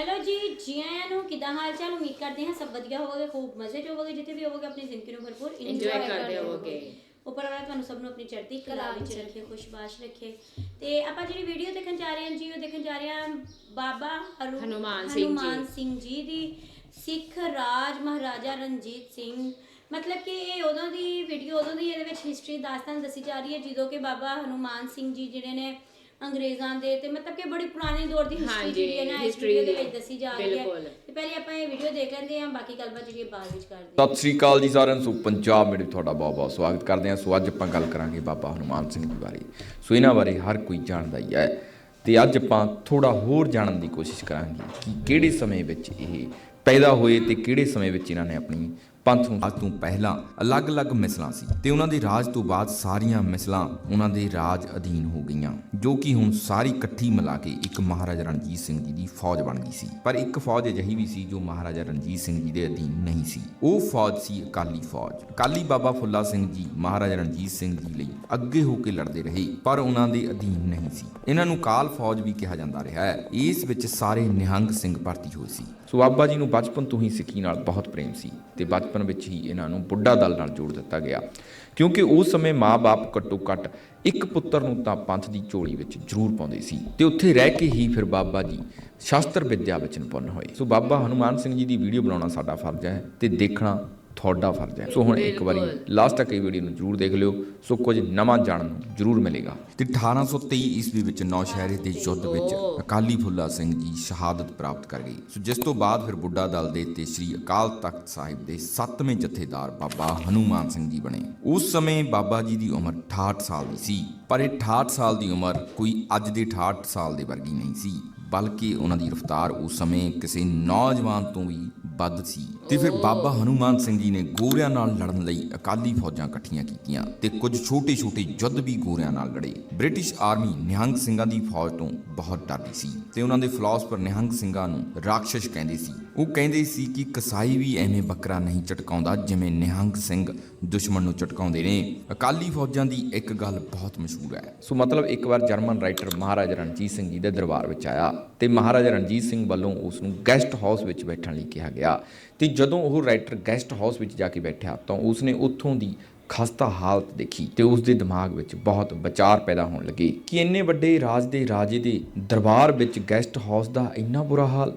Hello ਜੀ ਜੀ ਆਇਆਂ ਨੂੰ ਕਿਦਾਂ ਹਾਲ ਚਾਲ ਉਮੀਦ ਕਰਦੇ ਹਾਂ ਸਭ ਵਧੀਆ ਹੋਵੋਗੇ ਖੂਬ ਮਜ਼ੇ ਚ ਹੋਵੋਗੇ ਜਿੱਥੇ ਵੀ ਹੋਵੋਗੇ ਆਪਣੀ ਜ਼ਿੰਦਗੀ ਨੂੰ ਭਰਪੂਰ Enjoy ਕਰਦੇ ਹੋਵੋਗੇ। ਉੱਪਰ ਵਾਲਾ ਤੁਹਾਨੂੰ ਸਭ ਨੂੰ ਆਪਣੀ ਚੜ੍ਹਦੀ ਕਲਾ ਵਿੱਚ ਰੱਖੇ ਖੁਸ਼ਬਾਸ਼ ਰੱਖੇ। ਤੇ ਆਪਾਂ ਜਿਹੜੀ ਵੀਡੀਓ ਦੇਖਣ ਜਾ ਰਹੇ ਹਾਂ ਜੀ ਉਹ ਦੇਖਣ ਜਾ ਰਹੇ ਹਾਂ ਬਾਬਾ ਹਨੂਮਾਨ ਸਿੰਘ ਜੀ। ਹਨੂਮਾਨ ਸਿੰਘ ਜੀ ਦੀ। ਸਿੱਖ ਰਾਜ ਮਹਾਰਾਜਾ ਰਣਜੀਤ ਸਿੰਘ। ਮਤਲਬ ਕਿ ਇਹ ਉਦੋਂ ਦੀ ਵੀਡੀਓ ਉਦੋਂ ਦੀ ਇਹਦੇ ਵਿੱਚ ਹਿਸਟਰੀ ਦਾਸਤਾਨ ਦੱਸੀ ਜਾ ਰਹੀ ਹੈ ਜਦੋਂ ਕਿ ਬਾਬਾ ਹਨੂਮਾਨ ਸਿੰਘ ਜੀ ਜਿਹੜੇ ਨੇ ਅੰਗਰੇਜ਼ਾਂ ਦੇ ਤੇ ਮਤਲਬ ਕਿ ਬੜੀ ਪੁਰਾਣੇ ਦੌਰ ਦੀ ਹਿਸਟਰੀ ਜਿਹੜੀ ਹੈ ਨਾ ਇਸ ਵੀਡੀਓ ਦੇ। ਵਿੱਚ ਦੱਸੀ ਜਾ ਰਹੀ ਹੈ। ਤੇ ਪਹਿਲੇ ਆਪਾਂ ਇਹ ਵੀਡੀਓ ਦੇਖ ਲੈਂਦੇ ਹਾਂ ਬਾਕੀ ਗੱਲਬਾਤ ਜਿਹੜੀ ਬਾਅਦ ਵਿੱਚ ਕਰਦੇ ਹਾਂ ਸਤਿ ਸ੍ਰੀ ਅਕਾਲ ਜੀ ਸਾਰਿਆਂ ਨੂੰ ਸੋ ਪੰਜਾਬ ਮੇਰੇ ਤੁਹਾਡਾ ਬਹੁਤ ਬਹੁਤ ਸਵਾਗਤ ਕਰਦੇ ਹਾਂ ਸੋ ਅੱਜ ਆਪਾਂ ਗੱਲ ਕਰਾਂਗੇ ਬਾਬਾ ਹਨੂਮਾਨ ਸਿੰਘ ਜੀ ਬਾਰੇ ਸੋ ਇਹਨਾਂ ਬਾਰੇ ਹਰ ਕੋਈ ਜਾਣਦਾ ਹੀ ਹੈ ਤੇ ਅੱਜ ਆਪਾਂ ਥੋੜਾ ਹੋਰ ਜਾਣਨ ਦੀ ਕੋਸ਼ਿਸ਼ ਕਰਾਂਗੇ ਕਿ ਕਿਹੜੇ ਸਮੇਂ ਵਿੱਚ ਇਹ ਪੈਦਾ ਹੋਏ ਤੇ ਕਿਹੜੇ ਸਮੇਂ ਵਿੱਚ ਇਹਨਾਂ ਨੇ ਆਪਣੀ ਪੰਥ ਨੂੰ ਅੱਜ ਤੋਂ ਪਹਿਲਾਂ ਅਲੱਗ-ਅਲੱਗ ਮਿਸਲਾਂ ਸੀ ਤੇ ਉਹਨਾਂ ਦੇ ਰਾਜ ਤੋਂ ਬਾਅਦ ਸਾਰੀਆਂ ਮਿਸਲਾਂ ਉਹਨਾਂ ਦੇ ਰਾਜ ਅਧੀਨ ਹੋ ਗਈਆਂ, ਜੋ ਕਿ ਹੁਣ ਸਾਰੀ ਇਕੱਠੀ ਮਿਲਾ ਕੇ ਇੱਕ ਮਹਾਰਾਜਾ ਰਣਜੀਤ ਸਿੰਘ ਜੀ ਦੀ ਫੌਜ ਬਣ ਗਈ ਸੀ। ਪਰ ਇੱਕ ਫੌਜ ਅਜਿਹੀ ਵੀ ਸੀ ਜੋ ਮਹਾਰਾਜਾ ਰਣਜੀਤ ਸਿੰਘ ਜੀ ਦੇ ਅਧੀਨ ਨਹੀਂ ਸੀ। ਉਹ ਫੌਜ ਸੀ ਅਕਾਲੀ ਫੌਜ। ਅਕਾਲੀ ਬਾਬਾ ਫੁੱਲਾ ਸਿੰਘ ਜੀ ਮਹਾਰਾਜਾ ਰਣਜੀਤ ਸਿੰਘ ਜੀ ਲਈ ਅੱਗੇ ਹੋ ਕੇ ਲੜਦੇ ਰਹੇ, ਪਰ ਉਹਨਾਂ ਦੇ ਅਧੀਨ ਨਹੀਂ ਸੀ। ਇਹਨਾਂ ਨੂੰ ਕਾਲ ਫੌਜ ਵੀ ਕਿਹਾ ਜਾਂਦਾ ਰਿਹਾ ਹੈ। ਇਸ ਵਿੱਚ ਸਾਰੇ ਨਿਹੰਗ ਸਿੰਘ ਭਰਤੀ ਹੋਏ ਸੀ। ਸੋ ਬਾਬਾ ਜੀ ਨੂੰ ਬਚਪਨ ਤੋਂ ਹੀ ਸਿੱਖੀ ਨਾਲ ਬਹੁਤ ਪ੍ਰੇਮ ਸੀ ਤੇ ਬਚ ਬਚਪਨ ਵਿੱਚ ਹੀ ਇਹਨਾਂ ਨੂੰ ਬੁੱਢਾ ਦਲ ਨਾਲ ਜੋੜ ਦਿੱਤਾ ਗਿਆ। ਕਿਉਂਕਿ ਉਸ ਸਮੇਂ ਮਾਪੇ ਘੱਟੋ ਘੱਟ ਇੱਕ ਪੁੱਤਰ ਨੂੰ ਤਾਂ ਪੰਥ ਦੀ ਝੋਲੀ ਵਿੱਚ ਜ਼ਰੂਰ ਪਾਉਂਦੇ ਸੀ ਤੇ ਉੱਥੇ ਰਹਿ ਕੇ ਹੀ ਫਿਰ ਬਾਬਾ ਜੀ ਸ਼ਾਸਤਰ ਵਿਦਿਆ ਵਿੱਚ ਨਿਪੁੰਨ ਹੋਏ। ਸੋ ਬਾਬਾ ਹਨੂਮਾਨ ਸਿੰਘ ਜੀ ਦੀ ਵੀਡੀਓ ਬਣਾਉਣਾ ਸਾਡਾ ਫਰਜ਼ ਹੈ ਤੇ ਦੇਖਣਾ ਤੁਹਾਡਾ ਫਰਜ਼ ਹੈ। ਸੋ ਹੁਣ ਇੱਕ ਵਾਰੀ। ਲਾਸਟ ਤੱਕ ਇਹ ਵੀਡੀਓ ਨੂੰ ਜਰੂਰ ਦੇਖ ਲਿਓ। ਸੋ ਕੁਝ ਨਵਾਂ ਜਾਣਨ ਨੂੰ ਜਰੂਰ ਮਿਲੇਗਾ। ਤੇ 1823 ਈਸਵੀ ਵਿੱਚ ਨੌਸ਼ਹਿਰੇ ਦੇ ਯੁੱਧ ਵਿੱਚ ਅਕਾਲੀ ਫੁੱਲਾ ਸਿੰਘ ਜੀ ਸ਼ਹਾਦਤ ਪ੍ਰਾਪਤ ਕਰ ਗਏ। ਸੋ ਜਿਸ ਤੋਂ ਬਾਅਦ ਫਿਰ ਬੁੱਢਾ ਦਲ ਦੇ ਤੇ ਸ੍ਰੀ ਅਕਾਲ ਤਖਤ ਸਾਹਿਬ ਦੇ 7ਵੇਂ ਜਥੇਦਾਰ ਬਾਬਾ ਹਨੂਮਾਨ ਸਿੰਘ ਜੀ ਬਣੇ। ਉਸ ਸਮੇਂ ਬਾਬਾ ਜੀ ਦੀ ਉਮਰ 68 ਸਾਲ ਦੀ ਸੀ। ਪਰ ਇਹ 68 ਸਾਲ ਦੀ ਉਮਰ ਕੋਈ ਅੱਜ ਦੇ 68 ਸਾਲ ਦੇ ਵਰਗੀ ਨਹੀਂ ਸੀ। ਬਲਕਿ ਉਹਨਾਂ ਦੀ ਰਫ਼ਤਾਰ ਉਸ ਸਮੇਂ ਕਿਸੇ ਨੌਜਵਾਨ ਤੋਂ ਵੀ ਵੱਧ ਸੀ ਤੇ ਫਿਰ ਬਾਬਾ ਹਨੂਮਾਨ ਸਿੰਘ ਜੀ ਨੇ ਗੋਰਿਆਂ ਨਾਲ ਲੜਨ ਲਈ ਅਕਾਲੀ ਫੌਜਾਂ ਇਕੱਠੀਆਂ ਕੀਤੀਆਂ ਤੇ ਕੁਝ ਛੋਟੇ-ਛੋਟੇ ਯੁੱਧ ਵੀ ਗੋਰਿਆਂ ਨਾਲ ਲੜੇ। ਬ੍ਰਿਟਿਸ਼ ਆਰਮੀ ਨਿਹੰਗ ਸਿੰਘਾਂ ਦੀ ਫੌਜ ਤੋਂ ਬਹੁਤ ਡਰਦੀ ਸੀ ਤੇ ਉਹਨਾਂ ਦੇ ਫਿਲਾਸਫਰ ਨਿਹੰਗ ਸਿੰਘਾਂ ਨੂੰ ਰਾਖਸ਼ ਕਹਿੰਦੇ ਸੀ। ਉਹ ਕਹਿੰਦੇ ਸੀ ਕਿ ਕਸਾਈ ਵੀ ਐਵੇਂ ਬੱਕਰਾ ਨਹੀਂ ਝਟਕਾਉਂਦਾ ਜਿਵੇਂ ਨਿਹੰਗ ਸਿੰਘ ਦੁਸ਼ਮਣ ਨੂੰ ਝਟਕਾਉਂਦੇ ਨੇ। ਅਕਾਲੀ ਫੌਜਾਂ ਦੀ ਇੱਕ ਗੱਲ ਬਹੁਤ ਮਸ਼ਹੂਰ ਹੈ। ਸੋ ਮਤਲਬ ਇੱਕ ਵਾਰ ਜਰਮਨ ਰਾਈਟਰ ਮਹਾਰਾਜਾ ਰਣਜੀਤ ਸਿੰਘ ਜੀ ਦੇ ਦਰਬਾਰ ਵਿੱਚ ਆਇਆ ਤੇ ਮਹਾਰਾਜਾ ਰਣਜੀਤ ਸਿੰਘ ਵੱਲੋਂ ਉਸ ਨੂੰ ਗੈਸਟ ਹਾਊਸ ਵਿੱਚ ਬੈਠਣ ਲਈ ਕਿਹਾ ਗਿਆ। ਤੇ ਜਦੋਂ ਉਹ ਰਾਈਟਰ ਗੈਸਟ ਹਾਊਸ ਵਿੱਚ ਜਾ ਕੇ ਬੈਠਿਆ ਤਾਂ ਉਸਨੇ ਉੱਥੋਂ ਦੀ ਖਸਤਾ ਹਾਲਤ ਦੇਖੀ ਤੇ ਉਸ ਦੇ ਦਿਮਾਗ ਵਿੱਚ ਬਹੁਤ ਵਿਚਾਰ ਪੈਦਾ ਹੋਣ ਲੱਗੇ ਕਿ ਇੰਨੇ ਵੱਡੇ ਰਾਜ ਦੇ ਰਾਜੇ ਦੇ ਦਰਬਾਰ ਵਿੱਚ ਗੈਸਟ ਹਾਊਸ ਦਾ ਇੰਨਾ ਬੁਰਾ ਹਾਲ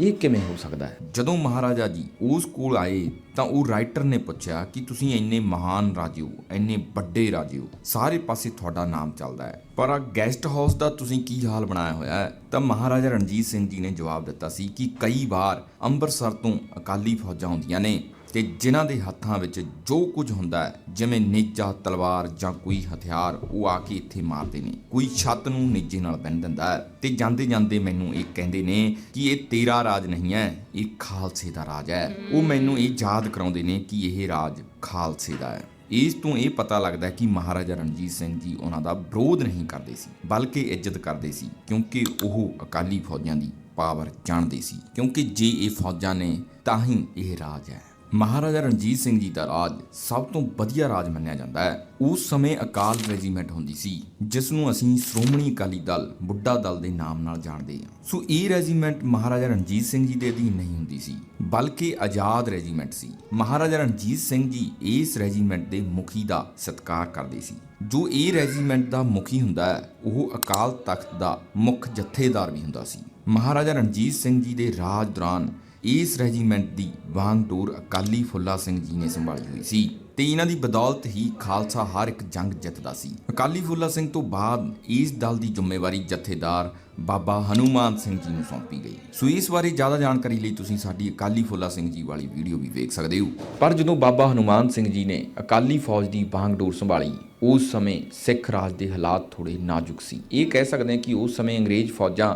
ਇਹ ਕਿਵੇਂ ਹੋ ਸਕਦਾ ਹੈ? ਜਦੋਂ ਮਹਾਰਾਜਾ ਜੀ ਉਸ ਕੋਲ ਆਏ ਤਾਂ ਉਹ ਰਾਈਟਰ ਨੇ ਪੁੱਛਿਆ ਕਿ ਤੁਸੀਂ ਇੰਨੇ ਮਹਾਨ ਰਾਜੇ ਹੋ, ਇੰਨੇ ਵੱਡੇ ਰਾਜੇ ਹੋ, ਸਾਰੇ ਪਾਸੇ ਤੁਹਾਡਾ ਨਾਮ ਚੱਲਦਾ ਹੈ। ਪਰ ਆ ਗੈਸਟ ਹਾਊਸ ਦਾ ਤੁਸੀਂ ਕੀ ਹਾਲ ਬਣਾਇਆ ਹੋਇਆ ਹੈ? ਤਾਂ ਮਹਾਰਾਜਾ ਰਣਜੀਤ ਸਿੰਘ ਜੀ ਨੇ ਜਵਾਬ ਦਿੱਤਾ ਸੀ ਕਿ ਕਈ ਵਾਰ ਅੰਮ੍ਰਿਤਸਰ ਤੋਂ ਅਕਾਲੀ ਫੌਜਾਂ ਆਉਂਦੀਆਂ ਨੇ ਤੇ ਜਿਨ੍ਹਾਂ ਦੇ ਹੱਥਾਂ ਵਿੱਚ ਜੋ ਕੁਝ ਹੁੰਦਾ ਹੈ, ਜਿਵੇਂ ਨੇਜਾ ਤਲਵਾਰ ਜਾਂ ਕੋਈ ਹਥਿਆਰ, ਉਹ ਆ ਕੇ ਇੱਥੇ ਮਾਰਦੇ ਨੇ। ਕੋਈ ਛੱਤ ਨੂੰ ਨੇਜੇ ਨਾਲ ਬੰਨ ਦਿੰਦਾ ਹੈ ਤੇ ਜਾਂਦੇ ਜਾਂਦੇ ਮੈਨੂੰ ਇਹ ਕਹਿੰਦੇ ਨੇ ਕਿ ਇਹ ਤੇਰਾ ਰਾਜ ਨਹੀਂ ਹੈ, ਇਹ ਖਾਲਸੇ ਦਾ ਰਾਜ ਹੈ। ਉਹ ਮੈਨੂੰ ਇਹ ਯਾਦ ਕਰਾਉਂਦੇ ਨੇ ਕਿ ਇਹ ਰਾਜ ਖਾਲਸੇ ਦਾ ਹੈ। ਇਸ ਤੋਂ ਇਹ ਪਤਾ ਲੱਗਦਾ ਕਿ ਮਹਾਰਾਜਾ ਰਣਜੀਤ ਸਿੰਘ ਜੀ ਉਹਨਾਂ ਦਾ ਵਿਰੋਧ ਨਹੀਂ ਕਰਦੇ ਸੀ, ਬਲਕਿ ਇੱਜ਼ਤ ਕਰਦੇ ਸੀ, ਕਿਉਂਕਿ ਉਹ ਅਕਾਲੀ ਫੌਜਾਂ ਦੀ ਪਾਵਰ ਜਾਣਦੇ ਸੀ। ਕਿਉਂਕਿ ਜੇ ਇਹ ਫੌਜਾਂ ਨੇ, ਤਾਂ ਹੀ ਇਹ ਰਾਜ ਹੈ। ਮਹਾਰਾਜਾ ਰਣਜੀਤ ਸਿੰਘ ਜੀ ਦਾ ਰਾਜ ਸਭ ਤੋਂ ਵਧੀਆ ਰਾਜ ਮੰਨਿਆ ਜਾਂਦਾ ਹੈ। ਉਸ ਸਮੇਂ ਅਕਾਲ ਰੈਜੀਮੈਂਟ ਹੁੰਦੀ ਸੀ ਜਿਸ ਨੂੰ ਅਸੀਂ ਸ਼੍ਰੋਮਣੀ ਅਕਾਲੀ ਦਲ, ਬੁੱਢਾ ਦਲ ਦੇ ਨਾਮ ਨਾਲ ਜਾਣਦੇ ਹਾਂ। ਸੋ ਇਹ ਰੈਜੀਮੈਂਟ ਮਹਾਰਾਜਾ ਰਣਜੀਤ ਸਿੰਘ ਜੀ ਦੇ ਅਧੀਨ ਨਹੀਂ ਹੁੰਦੀ ਸੀ, ਬਲਕਿ ਆਜ਼ਾਦ ਰੈਜੀਮੈਂਟ ਸੀ। ਮਹਾਰਾਜਾ ਰਣਜੀਤ ਸਿੰਘ ਜੀ ਇਸ ਰੈਜੀਮੈਂਟ ਦੇ ਮੁਖੀ ਦਾ ਸਤਿਕਾਰ ਕਰਦੇ ਸੀ। ਜੋ ਇਹ ਰੈਜੀਮੈਂਟ ਦਾ ਮੁਖੀ ਹੁੰਦਾ ਹੈ, ਉਹ ਅਕਾਲ ਤਖਤ ਦਾ ਮੁੱਖ ਜਥੇਦਾਰ ਵੀ ਹੁੰਦਾ ਸੀ। ਮਹਾਰਾਜਾ ਰਣਜੀਤ ਸਿੰਘ ਜੀ ਦੇ ਰਾਜ ਦੌਰਾਨ ਇਸ ਰੈਜੀਮੈਂਟ ਦੀ ਵਾਂਗਡੋਰ ਅਕਾਲੀ ਫੁੱਲਾ ਸਿੰਘ ਜੀ ਨੇ ਸੰਭਾਲੀ ਹੋਈ ਸੀ ਤੇ ਇਹਨਾਂ ਦੀ ਬਦੌਲਤ ਹੀ ਖਾਲਸਾ ਹਰ ਇੱਕ ਜੰਗ ਜਿੱਤਦਾ ਸੀ। ਅਕਾਲੀ ਫੁੱਲਾ ਸਿੰਘ ਤੋਂ ਬਾਅਦ ਇਸ ਦਲ ਦੀ ਜ਼ਿੰਮੇਵਾਰੀ ਜਥੇਦਾਰ ਬਾਬਾ ਹਨੂਮਾਨ ਸਿੰਘ ਜੀ ਨੂੰ ਸੌਂਪੀ ਗਈ। ਸੋ ਇਸ ਬਾਰੇ ਜ਼ਿਆਦਾ ਜਾਣਕਾਰੀ ਲਈ ਤੁਸੀਂ ਸਾਡੀ ਅਕਾਲੀ ਫੁੱਲਾ ਸਿੰਘ ਜੀ ਵਾਲੀ ਵੀਡੀਓ ਵੀ ਵੇਖ ਸਕਦੇ ਹੋ। ਪਰ ਜਦੋਂ ਬਾਬਾ ਹਨੂਮਾਨ ਸਿੰਘ ਜੀ ਨੇ ਅਕਾਲੀ ਫੌਜ ਦੀ ਬਾਂਗਡੋਰ ਸੰਭਾਲੀ, ਉਸ ਸਮੇਂ ਸਿੱਖ ਰਾਜ ਦੇ ਹਾਲਾਤ ਥੋੜੇ ਨਾਜ਼ੁਕ ਸੀ। ਇਹ ਕਹਿ ਸਕਦੇ ਹਾਂ ਕਿ ਉਸ ਸਮੇਂ ਅੰਗਰੇਜ਼ ਫੌਜਾਂ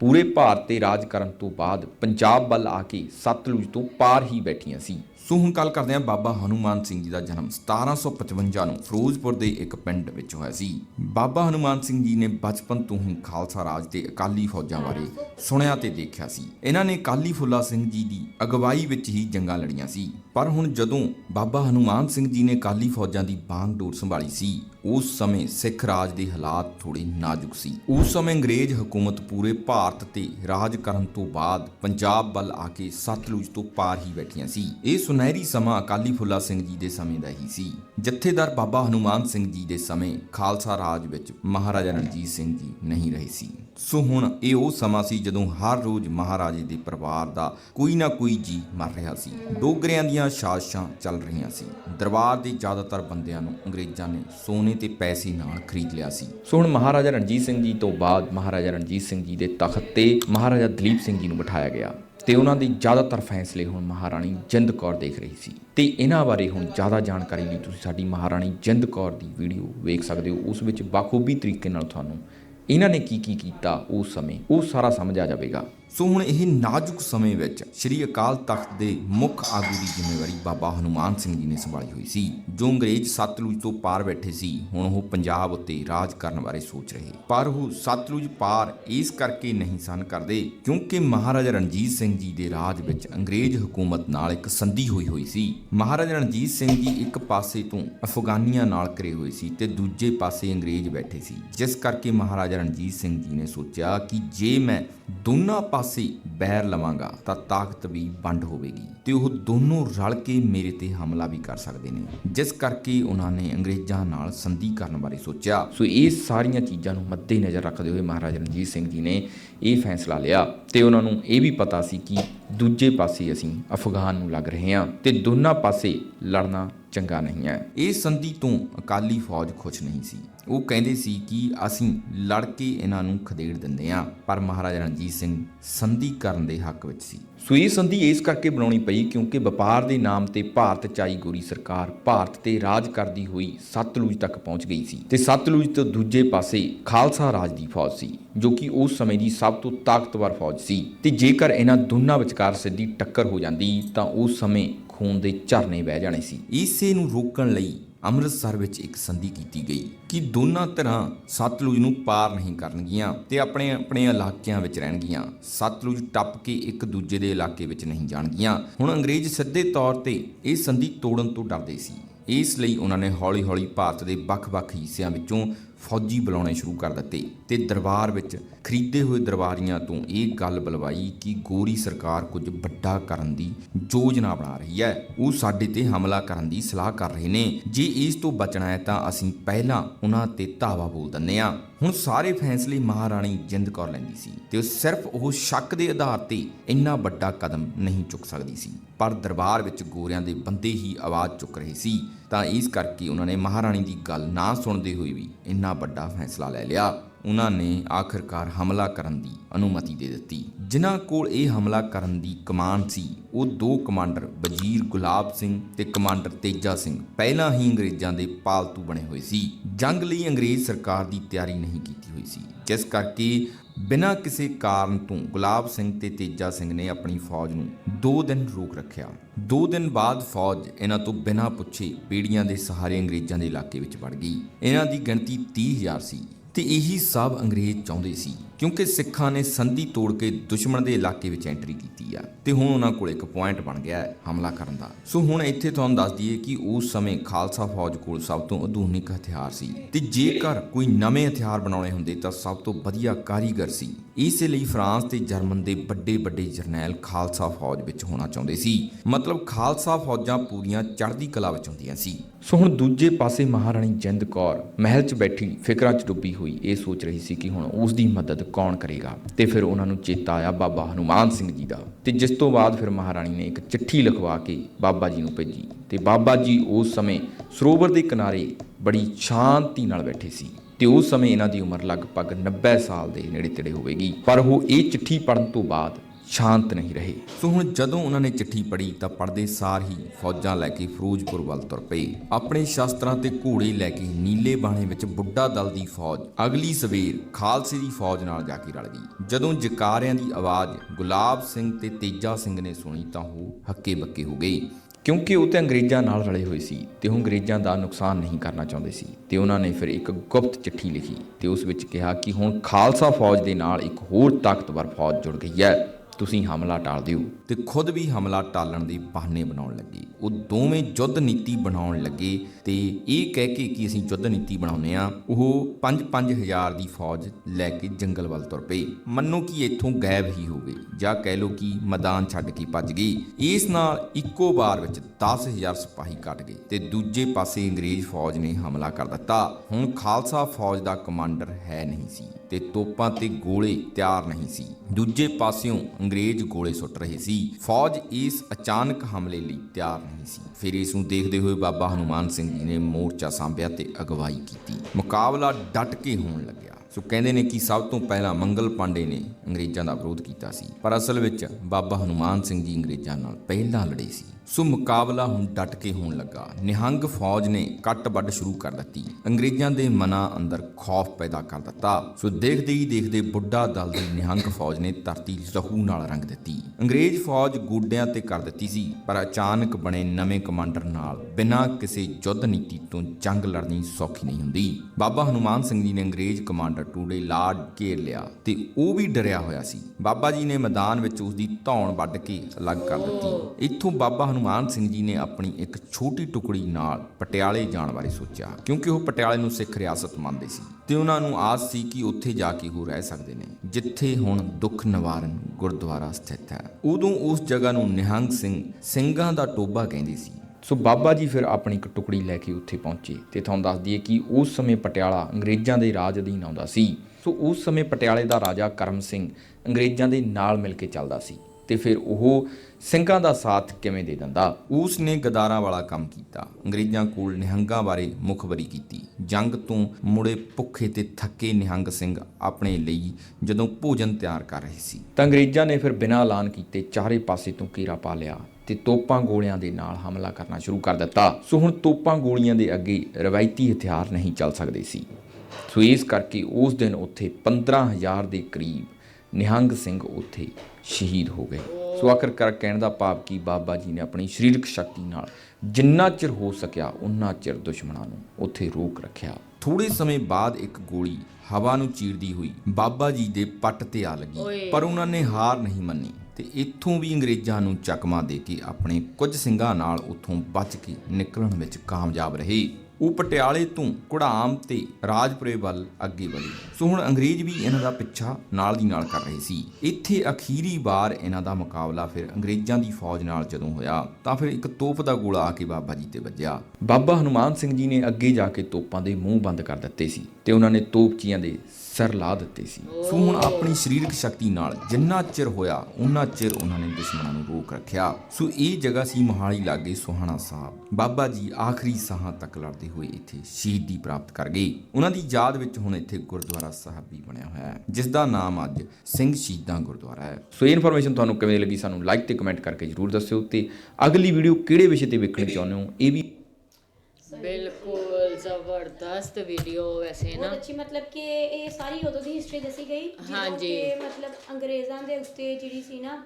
ਪੂਰੇ ਭਾਰਤ ਤੇ ਰਾਜ ਕਰਨ ਤੋਂ ਬਾਅਦ ਪੰਜਾਬ ਵੱਲ ਆ ਕੇ ਸਤਲੁਜ ਤੋਂ ਪਾਰ ਹੀ ਬੈਠੀਆਂ ਸੀ। ਸੋ ਹੁਣ ਗੱਲ ਕਰਦੇ ਹਾਂ ਬਾਬਾ ਹਨੂਮਾਨ ਸਿੰਘ ਜੀ ਦਾ ਜਨਮ। 1755 ਨੂੰ ਫਿਰੋਜ਼ਪੁਰ ਦੇ ਇੱਕ ਪਿੰਡ ਵਿੱਚ ਹੋਇਆ ਸੀ। ਬਾਬਾ ਹਨੂਮਾਨ ਸਿੰਘ ਜੀ ਨੇ ਬਚਪਨ ਤੋਂ ਹੀ ਖਾਲਸਾ ਰਾਜ ਤੇ ਅਕਾਲੀ ਫੌਜਾਂ ਬਾਰੇ ਸੁਣਿਆ ਤੇ ਦੇਖਿਆ ਸੀ। ਇਹਨਾਂ ਨੇ ਅਕਾਲੀ ਫੁੱਲਾ ਸਿੰਘ ਜੀ ਦੀ ਅਗਵਾਈ ਵਿੱਚ ਹੀ ਜੰਗਾਂ ਲੜੀਆਂ ਸੀ। ਪਰ ਹੁਣ ਜਦੋਂ ਬਾਬਾ ਹਨੂਮਾਨ ਸਿੰਘ ਜੀ ਨੇ ਅਕਾਲੀ ਫੌਜਾਂ ਦੀ ਬਾਂਗ ਡੋਰ ਸੰਭਾਲੀ ਸੀ, ਉਸ ਸਮੇਂ ਸਿੱਖ ਰਾਜ ਦੇ ਹਾਲਾਤ ਥੋੜੇ ਨਾਜ਼ੁਕ ਸੀ। ਉਸ ਸਮੇਂ ਅੰਗਰੇਜ਼ ਹਕੂਮਤ ਪੂਰੇ ਭਾਰਤ ਤੇ ਰਾਜ ਕਰਨ ਤੋਂ ਬਾਅਦ ਪੰਜਾਬ ਵੱਲ ਆ ਕੇ ਸਤਲੁਜ ਤੋਂ ਪਾਰ ਹੀ ਬੈਠੀਆਂ ਸੀ। ਇਹ ਸੁਨਹਿਰੀ ਸਮਾਂ ਅਕਾਲੀ ਫੁੱਲਾ ਸਿੰਘ ਜੀ ਦੇ ਸਮੇਂ ਦਾ ਹੀ ਸੀ, ਜਥੇਦਾਰ ਬਾਬਾ ਹਨੂਮਾਨ ਸਿੰਘ ਜੀ ਦੇ ਸਮੇਂ ਖਾਲਸਾ ਰਾਜ ਵਿੱਚ ਮਹਾਰਾਜਾ ਰਣਜੀਤ ਸਿੰਘ ਜੀ ਨਹੀਂ ਰਹੇ ਸੀ। ਸੋ ਹੁਣ ਇਹ ਉਹ ਸਮਾਂ ਸੀ ਜਦੋਂ ਹਰ ਰੋਜ਼ ਮਹਾਰਾਜੇ ਦੇ ਪਰਿਵਾਰ ਦਾ ਕੋਈ ਨਾ ਕੋਈ ਜੀ ਮਰ ਰਿਹਾ ਸੀ। ਡੋਗਰਿਆਂ ਦੀਆਂ ਸਾਜ਼ਿਸ਼ਾਂ ਚੱਲ ਰਹੀਆਂ ਸੀ। ਦਰਬਾਰ ਦੇ ਜ਼ਿਆਦਾਤਰ ਬੰਦਿਆਂ ਨੂੰ ਅੰਗਰੇਜ਼ਾਂ ਨੇ ਸੋਨੇ ਤੇ ਪੈਸੇ ਨਾਲ ਖਰੀਦ ਲਿਆ ਸੀ। ਸੋ ਹੁਣ ਮਹਾਰਾਜਾ ਰਣਜੀਤ ਸਿੰਘ ਜੀ ਤੋਂ ਬਾਅਦ ਮਹਾਰਾਜਾ ਰਣਜੀਤ ਸਿੰਘ ਜੀ ਦੇ ਤਖਤ ਤੇ ਮਹਾਰਾਜਾ ਦਲੀਪ ਸਿੰਘ ਜੀ ਨੂੰ ਬਿਠਾਇਆ ਗਿਆ। ਤੇ ਉਹਨਾਂ ਦੀ ਜ਼ਿਆਦਾਤਰ ਫੈਸਲੇ ਹੁਣ ਮਹਾਰਾਣੀ ਜਿੰਦ ਕੌਰ ਦੇਖ ਰਹੀ ਸੀ। ਤੇ ਇਹਨਾਂ ਬਾਰੇ ਹੁਣ ਜ਼ਿਆਦਾ ਜਾਣਕਾਰੀ ਲਈ ਤੁਸੀਂ ਸਾਡੀ ਮਹਾਰਾਣੀ ਜਿੰਦ ਕੌਰ ਦੀ ਵੀਡੀਓ ਵੇਖ ਸਕਦੇ ਹੋ। ਉਸ ਵਿੱਚ ਬਾਖੂਬੀ ਤਰੀਕੇ ਨਾਲ ਤੁਹਾਨੂੰ ਇਹਨਾਂ ਨੇ ਕੀ ਕੀ ਕੀਤਾ ਉਸ ਸਮੇਂ, ਉਹ ਸਾਰਾ ਸਮਝ ਆ ਜਾਵੇਗਾ। ਸੋ ਹੁਣ ਇਹ ਨਾਜ਼ੁਕ ਸਮੇਂ ਵਿੱਚ ਸ੍ਰੀ ਅਕਾਲ ਤਖਤ ਦੇ ਮੁੱਖ ਆਗੂ ਦੀ ਜ਼ਿੰਮੇਵਾਰੀ ਬਾਬਾ ਹਨੂਮਾਨ ਸਿੰਘ ਜੀ ਨੇ ਸੰਭਾਲੀ ਹੋਈ ਸੀ, ਜੋ ਅੰਗਰੇਜ਼ ਸਤਲੁਜ ਤੋਂ ਪਾਰ ਬੈਠੇ ਸੀ, ਹੁਣ ਉਹ ਪੰਜਾਬ ਉੱਤੇ ਰਾਜ ਕਰਨ ਬਾਰੇ ਸੋਚ ਰਹੇ। ਪਰ ਉਹ ਸਤਲੁਜ ਪਾਰ ਇਸ ਕਰਕੇ ਨਹੀਂ ਸਨ ਕਰਦੇ ਕਿਉਂਕਿ ਮਹਾਰਾਜਾ ਰਣਜੀਤ ਸਿੰਘ ਜੀ ਦੇ ਰਾਜ ਵਿੱਚ ਅੰਗਰੇਜ਼ ਹਕੂਮਤ ਨਾਲ ਇੱਕ ਸੰਧੀ ਹੋਈ ਹੋਈ ਸੀ। ਮਹਾਰਾਜਾ ਰਣਜੀਤ ਸਿੰਘ ਜੀ ਇੱਕ ਪਾਸੇ ਤੋਂ ਅਫਗਾਨੀਆਂ ਨਾਲ ਕਰੇ ਹੋਏ ਸੀ ਤੇ ਦੂਜੇ ਪਾਸੇ ਅੰਗਰੇਜ਼ ਬੈਠੇ ਸੀ। ਜਿਸ ਕਰਕੇ ਮਹਾਰਾਜਾ ਰਣਜੀਤ ਸਿੰਘ ਜੀ ਨੇ ਸੋਚਿਆ ਕਿ ਜੇ ਮੈਂ ਦੋਨਾਂ ਪਾਸੇ ਬੈਰ ਲਵਾਂਗਾ ਤਾਂ ਤਾਕਤ ਵੀ ਵੰਡ ਹੋਵੇਗੀ। ਤੇ ਉਹ ਦੋਨੋਂ ਰਲ ਕੇ ਮੇਰੇ ਤੇ ਹਮਲਾ ਵੀ ਕਰ ਸਕਦੇ ਨੇ। ਜਿਸ ਕਰਕੇ ਉਹਨਾਂ ਨੇ ਅੰਗਰੇਜ਼ਾਂ ਨਾਲ ਸੰਧੀ ਕਰਨ ਬਾਰੇ ਸੋਚਿਆ। ਸੋ ਇਹ ਸਾਰੀਆਂ ਚੀਜ਼ਾਂ ਨੂੰ ਮੱਦੇ ਨਜ਼ਰ ਰੱਖਦੇ ਹੋਏ ਮਹਾਰਾਜਾ ਰਣਜੀਤ ਸਿੰਘ ਜੀ ਨੇ ਇਹ ਫੈਸਲਾ ਲਿਆ ਤੇ ਉਹਨਾਂ ਨੂੰ ਇਹ ਵੀ ਪਤਾ ਸੀ ਕਿ ਦੂਜੇ ਪਾਸੇ ਅਸੀਂ ਅਫਗਾਨ ਨੂੰ ਲੱਗ ਰਹੇ ਹਾਂ ਤੇ ਦੋਨਾਂ ਪਾਸੇ ਲੜਨਾ ਚੰਗਾ ਨਹੀਂ ਹੈ। ਇਹ ਸੰਧੀ ਤੋਂ ਅਕਾਲੀ ਫੌਜ ਖੁਸ਼ ਨਹੀਂ ਸੀ। ਉਹ ਕਹਿੰਦੇ ਸੀ ਕਿ ਅਸੀਂ ਲੜ ਕੇ ਇਹਨਾਂ ਨੂੰ ਖਦੇੜ ਦਿੰਦੇ ਹਾਂ, ਪਰ ਮਹਾਰਾਜਾ ਰਣਜੀਤ ਸਿੰਘ ਸੰਧੀ ਕਰਨ ਦੇ ਹੱਕ ਵਿੱਚ ਸੀ। ਸੋ ਇਹ ਸੰਧੀ ਇਸ ਕਰਕੇ ਬਣਾਉਣੀ ਪਈ ਕਿਉਂਕਿ ਵਪਾਰ ਦੇ ਨਾਮ ਤੇ ਭਾਰਤ ਚਾਈ ਗੋਰੀ ਸਰਕਾਰ ਭਾਰਤ ਤੇ ਰਾਜ ਕਰਦੀ ਹੋਈ ਸਤਲੁਜ ਤੱਕ ਪਹੁੰਚ ਗਈ ਸੀ ਤੇ ਸਤਲੁਜ ਤੋਂ ਦੂਜੇ ਪਾਸੇ ਖਾਲਸਾ ਰਾਜ ਦੀ ਫੌਜ ਸੀ, ਜੋ ਕਿ ਉਸ ਸਮੇਂ ਦੀ ਸਭ ਤੋਂ ਤਾਕਤਵਰ ਫੌਜ ਸੀ। ਤੇ ਜੇਕਰ ਇਹਨਾਂ ਦੋਨਾਂ ਵਿਚਕਾਰ ਸਿੱਧੀ ਟੱਕਰ ਹੋ ਜਾਂਦੀ ਤਾਂ ਉਸ ਸਮੇਂ ਖੂਨ ਦੇ ਝਰਨੇ ਵਹਿ ਜਾਣੇ ਸੀ। ਇਸੇ ਨੂੰ ਰੋਕਣ ਲਈ ਅੰਮ੍ਰਿਤਸਰ ਵਿੱਚ ਇੱਕ ਸੰਧੀ ਕੀਤੀ ਗਈ ਕਿ ਦੋਨਾਂ ਧਿਰਾਂ ਸਤਲੁਜ ਨੂੰ ਪਾਰ ਨਹੀਂ ਕਰਨਗੀਆਂ ਤੇ ਆਪਣੇ ਆਪਣੇ ਇਲਾਕਿਆਂ ਵਿੱਚ ਰਹਿਣਗੀਆਂ। ਸਤਲੁਜ ਟੱਪ ਕੇ ਇੱਕ ਦੂਜੇ ਦੇ ਇਲਾਕੇ ਵਿੱਚ ਨਹੀਂ ਜਾਣਗੀਆਂ। ਹੁਣ ਅੰਗਰੇਜ਼ ਸਿੱਧੇ ਤੌਰ ਤੇ ਇਹ ਸੰਧੀ ਤੋੜਨ ਤੋਂ ਡਰਦੇ ਸੀ। ਇਸ ਲਈ ਉਹਨਾਂ ਨੇ ਹੌਲੀ-ਹੌਲੀ ਭਾਰਤ ਦੇ ਵੱਖ-ਵੱਖ ਹਿੱਸਿਆਂ ਵਿੱਚੋਂ ਫੌਜੀ ਬੁਲਾਉਣੇ ਸ਼ੁਰੂ ਕਰ ਦਿੱਤੇ ਤੇ ਦਰਬਾਰ ਵਿੱਚ ਖਰੀਦੇ ਹੋਏ ਦਰਬਾਰੀਆਂ ਤੋਂ ਇਹ ਗੱਲ ਬਲਵਾਈ ਕਿ ਗੋਰੀ ਸਰਕਾਰ ਕੁਝ ਵੱਡਾ ਕਰਨ ਦੀ ਯੋਜਨਾ ਬਣਾ ਰਹੀ ਹੈ। ਉਹ ਸਾਡੇ ਤੇ ਹਮਲਾ ਕਰਨ ਦੀ ਸਲਾਹ ਕਰ ਰਹੇ ਨੇ। ਜੇ ਇਸ ਤੋਂ ਬਚਣਾ ਹੈ ਤਾਂ ਅਸੀਂ ਪਹਿਲਾਂ ਉਹਨਾਂ ਤੇ ਧਾਵਾ ਬੋਲ ਦਿੰਨੇ ਆ ਹੁਣ ਸਾਰੇ ਫੈਸਲੇ ਮਹਾਰਾਣੀ ਜਿੰਦ ਕੌਰ ਲੈਂਦੀ ਸੀ ਤੇ ਉਹ ਸਿਰਫ ਉਹ ਸ਼ੱਕ ਦੇ ਆਧਾਰ ਤੇ ਇੰਨਾ ਵੱਡਾ ਕਦਮ ਨਹੀਂ ਚੁੱਕ ਸਕਦੀ ਸੀ। ਪਰ ਦਰਬਾਰ ਵਿੱਚ ਗੋਰਿਆਂ ਦੇ ਬੰਦੇ ਹੀ ਆਵਾਜ਼ ਚੁੱਕ ਰਹੇ ਸੀ। ਤਾਂ ਇਸ ਕਰਕੇ ਉਹਨਾਂ ਨੇ ਮਹਾਰਾਣੀ ਦੀ ਗੱਲ ਨਾ ਸੁਣਦੇ ਹੋਏ ਵੀ ਇੰਨਾ ਵੱਡਾ ਫੈਸਲਾ ਲੈ ਲਿਆ। ਉਹਨਾਂ ਨੇ ਆਖਰਕਾਰ ਹਮਲਾ ਕਰਨ ਦੀ ਅਨੁਮਤੀ ਦੇ ਦਿੱਤੀ। ਜਿਨ੍ਹਾਂ ਕੋਲ ਇਹ ਹਮਲਾ ਕਰਨ ਦੀ ਕਮਾਨ ਸੀ, ਉਹ ਦੋ ਕਮਾਂਡਰ ਵਜ਼ੀਰ ਗੁਲਾਬ ਸਿੰਘ ਤੇ ਕਮਾਂਡਰ ਤੇਜਾ ਸਿੰਘ, ਪਹਿਲਾਂ ਹੀ ਅੰਗਰੇਜ਼ਾਂ ਦੇ ਪਾਲਤੂ ਬਣੇ ਹੋਏ ਸੀ। ਜੰਗ ਲਈ ਅੰਗਰੇਜ਼ ਸਰਕਾਰ ਦੀ ਤਿਆਰੀ ਨਹੀਂ ਕੀਤੀ ਹੋਈ ਸੀ, ਜਿਸ ਕਰਕੇ ਬਿਨਾਂ ਕਿਸੇ ਕਾਰਨ ਤੋਂ ਗੁਲਾਬ ਸਿੰਘ ਤੇ ਤੇਜਾ ਸਿੰਘ ਨੇ ਆਪਣੀ ਫੌਜ ਨੂੰ 2 ਦਿਨ ਰੋਕ ਰੱਖਿਆ। 2 ਦਿਨ ਬਾਅਦ ਫੌਜ ਇਹਨਾਂ ਤੋਂ ਬਿਨਾਂ ਪੁੱਛੇ ਬੇੜੀਆਂ ਦੇ ਸਹਾਰੇ ਅੰਗਰੇਜ਼ਾਂ ਦੇ ਇਲਾਕੇ ਵਿੱਚ ਵੜ ਗਈ। ਇਹਨਾਂ ਦੀ ਗਿਣਤੀ 30000 ਸੀ ਤੇ ਇਹੀ ਸਭ ਅੰਗਰੇਜ਼ ਚਾਹੁੰਦੇ ਸੀ। ਕਿਉਂਕਿ ਸਿੱਖਾਂ ਨੇ ਸੰਧੀ ਤੋੜ ਕੇ ਦੁਸ਼ਮਣ ਦੇ ਇਲਾਕੇ ਵਿੱਚ ਐਂਟਰੀ ਕੀਤੀ ਆ ਤੇ ਹੁਣ ਉਹਨਾਂ ਕੋਲ ਇੱਕ ਪੁਆਇੰਟ ਬਣ ਗਿਆ ਹੈ ਹਮਲਾ ਕਰਨ ਦਾ। ਸੋ ਹੁਣ ਇੱਥੇ ਤੁਹਾਨੂੰ ਦੱਸ ਦਈਏ ਕਿ ਉਸ ਸਮੇਂ ਖਾਲਸਾ ਫੌਜ ਕੋਲ ਸਭ ਤੋਂ ਆਧੁਨਿਕ ਹਥਿਆਰ ਸੀ ਤੇ ਜੇਕਰ ਕੋਈ ਨਵੇਂ ਹਥਿਆਰ ਬਣਾਉਣੇ ਹੁੰਦੇ ਤਾਂ ਸਭ ਤੋਂ ਵਧੀਆ ਕਾਰੀਗਰ ਸੀ। ਇਸੇ ਲਈ ਫਰਾਂਸ ਤੇ ਜਰਮਨ ਦੇ ਵੱਡੇ ਵੱਡੇ ਜਰਨੈਲ ਖਾਲਸਾ ਫੌਜ ਵਿੱਚ ਹੋਣਾ ਚਾਹੁੰਦੇ ਸੀ। ਮਤਲਬ ਖਾਲਸਾ ਫੌਜਾਂ ਪੂਰੀਆਂ ਚੜ੍ਹਦੀ ਕਲਾ ਵਿੱਚ ਹੁੰਦੀਆਂ ਸੀ। ਸੋ ਹੁਣ ਦੂਜੇ ਪਾਸੇ ਮਹਾਰਾਣੀ ਜਿੰਦ ਕੌਰ ਮਹਿਲ 'ਚ ਬੈਠੀ ਫਿਕਰਾਂ 'ਚ ਡੁੱਬੀ ਹੋਈ, ਇਹ ਸੋਚ ਰਹੀ ਸੀ ਕਿ ਹੁਣ ਉਸ ਦੀ ਮਦਦ ਕੌਣ ਕਰੇਗਾ? ਤੇ ਫਿਰ ਉਹਨਾਂ ਨੂੰ ਚੇਤਾ ਆਇਆ ਬਾਬਾ ਹਨੂਮਾਨ ਸਿੰਘ ਜੀ ਦਾ। ਤੇ ਜਿਸ ਤੋਂ ਬਾਅਦ ਫਿਰ ਮਹਾਰਾਣੀ ਨੇ ਇੱਕ ਚਿੱਠੀ ਲਿਖਵਾ ਕੇ ਬਾਬਾ ਜੀ ਨੂੰ ਭੇਜੀ। ਤੇ ਬਾਬਾ ਜੀ ਉਸ ਸਮੇਂ ਸਰੋਵਰ ਦੇ ਕਿਨਾਰੇ ਬੜੀ ਸ਼ਾਂਤੀ ਨਾਲ ਬੈਠੇ ਸੀ। ਤੇ ਉਸ ਸਮੇਂ ਇਹਨਾਂ ਦੀ ਉਮਰ ਲਗਭਗ 90 ਸਾਲ ਦੇ ਨੇੜੇ ਤੇੜੇ ਹੋਵੇਗੀ। ਪਰ ਉਹ ਇਹ ਚਿੱਠੀ ਪੜ੍ਹਨ ਤੋਂ ਬਾਅਦ ਸ਼ਾਂਤ ਨਹੀਂ ਰਹੇ। ਸੋ ਹੁਣ ਜਦੋਂ ਉਹਨਾਂ ਨੇ ਚਿੱਠੀ ਪੜ੍ਹੀ ਤਾਂ ਪੜਦੇ ਸਾਰ ਹੀ ਫੌਜਾਂ ਲੈ ਕੇ ਫਿਰੋਜ਼ਪੁਰ ਵੱਲ ਤੁਰ ਪਏ। ਆਪਣੇ ਸ਼ਸਤਰਾਂ ਤੇ ਘੋੜੇ ਲੈ ਕੇ ਨੀਲੇ ਬਾਣੇ ਵਿੱਚ ਬੁੱਢਾ ਦਲ ਦੀ ਫੌਜ ਅਗਲੀ ਸਵੇਰ ਖਾਲਸੇ ਦੀ ਫੌਜ ਨਾਲ ਜਾ ਕੇ ਰਲ ਗਈ। ਜਦੋਂ ਜਕਾਰਿਆਂ ਦੀ ਆਵਾਜ਼ ਗੁਲਾਬ ਸਿੰਘ ਤੇ ਤੇਜਾ ਸਿੰਘ ਨੇ ਸੁਣੀ ਤਾਂ ਉਹ ਹੱਕੇ ਬੱਕੇ ਹੋ ਗਏ। ਕਿਉਂਕਿ ਉਹ ਤੇ ਅੰਗਰੇਜ਼ਾਂ ਨਾਲ ਰਲੇ ਹੋਏ ਸੀ ਤੇ ਉਹ ਅੰਗਰੇਜ਼ਾਂ ਦਾ ਨੁਕਸਾਨ ਨਹੀਂ ਕਰਨਾ ਚਾਹੁੰਦੇ ਸੀ। ਤੇ ਉਹਨਾਂ ਨੇ ਫਿਰ ਇੱਕ ਗੁਪਤ ਚਿੱਠੀ ਲਿਖੀ ਤੇ ਉਸ ਵਿੱਚ ਕਿਹਾ ਕਿ ਹੁਣ ਖਾਲਸਾ ਫੌਜ ਦੇ ਨਾਲ ਇੱਕ ਹੋਰ ਤਾਕਤਵਰ ਫੌਜ ਜੁੜ ਗਈ ਹੈ। ਤੁਸੀਂ ਹਮਲਾ ਟਾਲ ਦਿਓ। ਤੇ ਖੁਦ ਵੀ ਹਮਲਾ ਟਾਲਣ ਦੇ ਬਹਾਨੇ ਬਣਾਉਣ ਲੱਗੇ। ਉਹ ਦੋਵੇਂ ਯੁੱਧ ਨੀਤੀ ਬਣਾਉਣ ਲੱਗੇ ਤੇ ਇਹ ਕਹਿ ਕੇ ਕਿ ਅਸੀਂ ਯੁੱਧ ਨੀਤੀ ਬਣਾਉਨੇ ਆ ਉਹ 5-5000 ਦੀ ਫੌਜ ਲੈ ਕੇ ਜੰਗਲ ਵੱਲ ਤੁਰ ਪਏ। ਮੰਨੋ ਕਿ ਇੱਥੋਂ ਗਾਇਬ ਹੀ ਹੋ ਗਏ, ਜਾਂ ਕਹਿ ਲਓ ਕਿ ਮੈਦਾਨ ਛੱਡ ਕੇ ਭੱਜ ਗਈ ਇਸ ਨਾਲ ਇੱਕੋ ਵਾਰ ਵਿੱਚ 10000 ਸਿਪਾਹੀ ਕੱਟ ਗਏ ਤੇ ਦੂਜੇ ਪਾਸੇ ਅੰਗਰੇਜ਼ ਫੌਜ ਨੇ ਹਮਲਾ ਕਰ ਦਿੱਤਾ। ਹੁਣ ਖਾਲਸਾ ਫੌਜ ਦਾ ਕਮਾਂਡਰ ਹੈ ਨਹੀਂ ਸੀ ਤੇ ਤੋਪਾਂ ਤੇ ਗੋਲੇ ਤਿਆਰ ਨਹੀਂ ਸੀ। ਦੂਜੇ ਪਾਸਿਓਂ ਅੰਗਰੇਜ਼ ਗੋਲੇ ਸੁੱਟ ਰਹੇ ਸੀ। ਫੌਜ ਇਸ ਅਚਾਨਕ ਹਮਲੇ ਲਈ ਤਿਆਰ ਨਹੀਂ ਸੀ। ਫਿਰ ਇਸ ਨੂੰ ਦੇਖਦੇ ਹੋਏ ਬਾਬਾ ਹਨੂਮਾਨ ਸਿੰਘ ਜੀ ਨੇ ਮੋਰਚਾ ਸਾਂਭਿਆ ਤੇ ਅਗਵਾਈ ਕੀਤੀ। ਮੁਕਾਬਲਾ ਡਟ ਕੇ ਹੋਣ ਲੱਗਿਆ। ਸੋ ਕਹਿੰਦੇ ਨੇ ਕਿ ਸਭ ਤੋਂ ਪਹਿਲਾਂ ਮੰਗਲ ਪਾਂਡੇ ਨੇ ਅੰਗਰੇਜ਼ਾਂ ਦਾ ਵਿਰੋਧ ਕੀਤਾ ਸੀ। ਪਰ ਅਸਲ ਵਿੱਚ ਬਾਬਾ ਹਨੂਮਾਨ ਸਿੰਘ ਜੀ ਅੰਗਰੇਜ਼ਾਂ ਨਾਲ ਪਹਿਲਾਂ ਲੜੇ ਸੀ। ਸੋ ਮੁਕਾਬਲਾ ਹੁਣ ਡਟ ਕੇ ਹੋਣ ਲੱਗਾ। ਨਿਹੰਗ ਫੌਜ ਨੇ ਕੱਟ ਵੱਢ ਸ਼ੁਰੂ ਕਰ ਦਿੱਤੀ। ਅੰਗਰੇਜ਼ਾਂ ਦੇ ਮਨਾਂ ਅੰਦਰ ਖੌਫ ਪੈਦਾ ਕਰ ਦਿੱਤਾ। ਸੋ ਦੇਖਦੇ ਹੀ ਦੇਖਦੇ ਬੁੱਢਾ ਦਲ ਦੀ ਨਿਹੰਗ ਫੌਜ ਨੇ ਧਰਤੀ ਲਹੂ ਨਾਲ ਰੰਗ ਦਿੱਤੀ। ਅੰਗਰੇਜ਼ ਫੌਜ ਗੋਡਿਆਂ ਤੇ ਕਰ ਦਿੱਤੀ ਸੀ, ਪਰ ਅਚਾਨਕ ਬਣੇ ਨਵੇਂ ਕਮਾਂਡਰ ਨਾਲ ਬਿਨਾਂ ਕਿਸੇ ਯੁੱਧ ਨੀਤੀ ਤੋਂ ਜੰਗ ਲੜਨੀ ਸੌਖੀ ਨਹੀਂ ਹੁੰਦੀ। ਬਾਬਾ ਹਨੂਮਾਨ ਸਿੰਘ ਜੀ ਨੇ ਅੰਗਰੇਜ਼ ਕਮਾਂਡਰ ਟੂਡੇ ਲਾਰਡ ਘੇਰ ਲਿਆ ਤੇ ਉਹ ਵੀ ਡਰਿਆ ਹੋਇਆ ਸੀ। ਬਾਬਾ ਜੀ ਨੇ ਮੈਦਾਨ ਵਿੱਚ ਉਸ ਦੀ ਧੌਣ ਵੱਢ ਕੇ ਅਲੱਗ ਕਰ ਦਿੱਤੀ। ਇੱਥੋਂ ਬਾਬਾ ਹਨੂਮਾਨ ਸਿੰਘ ਜੀ ਨੇ ਆਪਣੀ ਇੱਕ ਛੋਟੀ ਟੁਕੜੀ ਨਾਲ ਪਟਿਆਲੇ ਜਾਣ ਬਾਰੇ ਸੋਚਿਆ, ਕਿਉਂਕਿ ਉਹ ਪਟਿਆਲੇ ਨੂੰ ਸਿੱਖ ਰਿਆਸਤ ਮੰਨਦੇ ਸੀ ਤੇ ਉਹਨਾਂ ਨੂੰ ਆਸ ਸੀ ਕਿ ਉੱਥੇ ਜਾ ਕੇ ਉਹ ਰਹਿ ਸਕਦੇ ਨੇ, ਜਿੱਥੇ ਹੁਣ ਦੁੱਖ ਨਿਵਾਰਨ ਗੁਰਦੁਆਰਾ ਸਥਿਤ ਹੈ। ਉਦੋਂ ਉਸ ਜਗ੍ਹਾ ਨੂੰ ਨਿਹੰਗ ਸਿੰਘ ਸਿੰਘਾਂ ਦਾ ਟੋਬਾ ਕਹਿੰਦੇ ਸੀ। ਸੋ ਬਾਬਾ ਜੀ ਫਿਰ ਆਪਣੀ ਇੱਕ ਟੁਕੜੀ ਲੈ ਕੇ ਉੱਥੇ ਪਹੁੰਚੇ ਤੇ ਤੁਹਾਨੂੰ ਦੱਸ ਦਈਏ ਕਿ ਉਸ ਸਮੇਂ ਪਟਿਆਲਾ ਅੰਗਰੇਜ਼ਾਂ ਦੇ ਰਾਜ ਅਧੀਨ ਆਉਂਦਾ ਸੀ। ਸੋ ਉਸ ਸਮੇਂ ਪਟਿਆਲੇ ਦਾ ਰਾਜਾ ਕਰਮ ਸਿੰਘ ਅੰਗਰੇਜ਼ਾਂ ਦੇ ਨਾਲ ਮਿਲ ਕੇ ਚੱਲਦਾ ਸੀ। ਤੇ ਫਿਰ ਉਹ ਸਿੰਘਾਂ ਦਾ ਸਾਥ ਕਿਵੇਂ ਦੇ ਦਿੰਦਾ? ਉਸ ਨੇ ਗਦਾਰਾਂ ਵਾਲਾ ਕੰਮ ਕੀਤਾ। ਅੰਗਰੇਜ਼ਾਂ ਕੋਲ ਨਿਹੰਗਾਂ ਬਾਰੇ ਮੁਖਬਰੀ ਕੀਤੀ। ਜੰਗ ਤੋਂ ਮੁੜੇ ਭੁੱਖੇ ਤੇ ਥੱਕੇ ਨਿਹੰਗ ਸਿੰਘ ਆਪਣੇ ਲਈ ਜਦੋਂ ਭੋਜਨ ਤਿਆਰ ਕਰ ਰਹੇ ਸੀ। ਤਾਂ ਅੰਗਰੇਜ਼ਾਂ ਨੇ ਫਿਰ ਬਿਨਾਂ ਐਲਾਨ ਕੀਤੇ ਚਾਰੇ ਪਾਸੇ ਤੋਂ ਘੇਰਾ ਪਾ ਲਿਆ ਤੇ ਤੋਪਾਂ ਗੋਲਿਆਂ ਦੇ ਨਾਲ ਹਮਲਾ ਕਰਨਾ ਸ਼ੁਰੂ ਕਰ ਦਿੱਤਾ। ਸੋ ਹੁਣ ਤੋਪਾਂ ਗੋਲੀਆਂ ਦੇ ਅੱਗੇ ਰਵਾਇਤੀ ਹਥਿਆਰ ਨਹੀਂ ਚੱਲ ਸਕਦੇ ਸੀ। ਸੋ ਇਸ ਕਰਕੇ ਉਸ ਦਿਨ ਉੱਥੇ 15000 ਦੇ ਕਰੀਬ ਨਿਹੰਗ ਸਿੰਘ ਉੱਥੇ ਸ਼ਹੀਦ ਹੋ ਗਏ। ਸੋ ਆਖਰਕਾਰ ਕਹਿਣ ਦਾ ਭਾਵ ਕਿ ਬਾਬਾ ਜੀ ਨੇ ਆਪਣੀ ਸਰੀਰਕ ਸ਼ਕਤੀ ਨਾਲ ਜਿੰਨਾ ਚਿਰ ਹੋ ਸਕਿਆ ਉਨਾ ਚਿਰ ਦੁਸ਼ਮਣਾਂ ਨੂੰ ਉੱਥੇ ਰੋਕ ਰੱਖਿਆ। ਥੋੜੇ ਸਮੇਂ ਬਾਅਦ ਇੱਕ ਗੋਲੀ ਹਵਾ ਨੂੰ ਚੀਰਦੀ ਹੋਈ ਬਾਬਾ ਜੀ ਦੇ ਪੱਟ ਤੇ ਆ ਲੱਗੀ ਪਰ ਉਹਨਾਂ ਨੇ ਹਾਰ ਨਹੀਂ ਮੰਨੀ ਤੇ ਇੱਥੋਂ ਵੀ ਅੰਗਰੇਜ਼ਾਂ ਨੂੰ ਚਕਮਾ ਦੇ ਕੇ ਆਪਣੇ ਕੁਝ ਸਿੰਘਾਂ ਨਾਲ ਉੱਥੋਂ ਬਚ ਕੇ ਨਿਕਲਣ ਵਿੱਚ ਕਾਮਯਾਬ ਰਹੇ। ਉਹ ਪਟਿਆਲੇ ਤੋਂ ਕੁੜਾਮ ਤੇ ਰਾਜਪੁਰੇ ਵੱਲ ਅੱਗੇ ਵਧੇ। ਸੋ ਹੁਣ ਅੰਗਰੇਜ਼ ਵੀ ਇਹਨਾਂ ਦਾ ਪਿੱਛਾ ਨਾਲ ਦੀ ਨਾਲ ਕਰ ਰਹੇ ਸੀ। ਇੱਥੇ ਅਖੀਰੀ ਵਾਰ ਇਹਨਾਂ ਦਾ ਮੁਕਾਬਲਾ ਫਿਰ ਅੰਗਰੇਜ਼ਾਂ ਦੀ ਫੌਜ ਨਾਲ ਜਦੋਂ ਹੋਇਆ, ਤਾਂ ਫਿਰ ਇੱਕ ਤੋਪ ਦਾ ਗੋਲਾ ਆ ਕੇ ਬਾਬਾ ਜੀ ਤੇ ਵੱਜਿਆ। ਬਾਬਾ ਹਨੂਮਾਨ ਸਿੰਘ ਜੀ ਨੇ ਅੱਗੇ ਜਾ ਕੇ ਤੋਪਾਂ ਦੇ ਮੂੰਹ ਬੰਦ ਕਰ ਦਿੱਤੇ ਸੀ ਤੇ ਉਹਨਾਂ ਨੇ ਤੋਪਚੀਆਂ ਦੇ ਸਿਰ ਲਾ ਦਿੱਤੇ ਸੀ। ਸੋ ਹੁਣ ਆਪਣੀ ਸਰੀਰਕ ਸ਼ਕਤੀ ਨਾਲ ਜਿੰਨਾ ਚਿਰ ਹੋਇਆ ਉਹਨਾਂ ਚਿਰ ਉਹਨਾਂ ਨੇ ਦੁਸ਼ਮਣਾਂ ਨੂੰ ਰੋਕ ਰੱਖਿਆ। ਸੋ ਇਹ ਜਗ੍ਹਾ ਸੀ ਮੋਹਾਲੀ ਲਾਗੇ ਸੋਹਾਣਾ ਸਾਹਿਬ। ਬਾਬਾ ਜੀ ਆਖਰੀ ਸਾਹਾਂ ਤੱਕ ਲੜਦੇ ਹੋਏ ਇੱਥੇ ਸ਼ਹੀਦੀ ਪ੍ਰਾਪਤ ਕਰ ਗਏ। ਉਹਨਾਂ ਦੀ ਯਾਦ ਵਿੱਚ ਹੁਣ ਇੱਥੇ ਗੁਰਦੁਆਰਾ ਸਾਹਿਬ ਵੀ ਬਣਿਆ ਹੋਇਆ ਹੈ ਜਿਸ ਦਾ ਨਾਮ ਅੱਜ ਸਿੰਘ ਸ਼ਹੀਦਾਂ ਗੁਰਦੁਆਰਾ ਹੈ। ਸੋ ਇਹ ਇਨਫੋਰਮੇਸ਼ਨ ਤੁਹਾਨੂੰ ਕਿਵੇਂ ਲੱਗੀ ਸਾਨੂੰ ਲਾਈਕ ਤੇ ਕਮੈਂਟ ਕਰਕੇ ਜਰੂਰ ਦੱਸਿਓ ਤੇ ਅਗਲੀ ਵੀਡੀਓ ਕਿਹੜੇ ਵਿਸ਼ੇ ਤੇ ਵੇਖਣੀ ਚਾਹੁੰਦੇ ਹੋ, ਇਹ ਵੀ ਬਿਲਕੁਲ ਜ਼ਬਰਦਸਤ ਵੀਡੀਓ ਵੈਸੇ ਨਾ ਬਹੁਤ ਅੱਛੀ ਮਤਲਬ ਕਿ ਇਹ ਸਾਰੀ ਉਦੋਂ ਦੀ ਹਿਸਟਰੀ ਦੱਸੀ ਗਈ ਹਾਂਜੀ। ਕਿ ਮਤਲਬ ਅੰਗਰੇਜ਼ਾਂ ਦੇ ਉੱਤੇ ਜਿਹੜੀ ਸੀ ਨਾ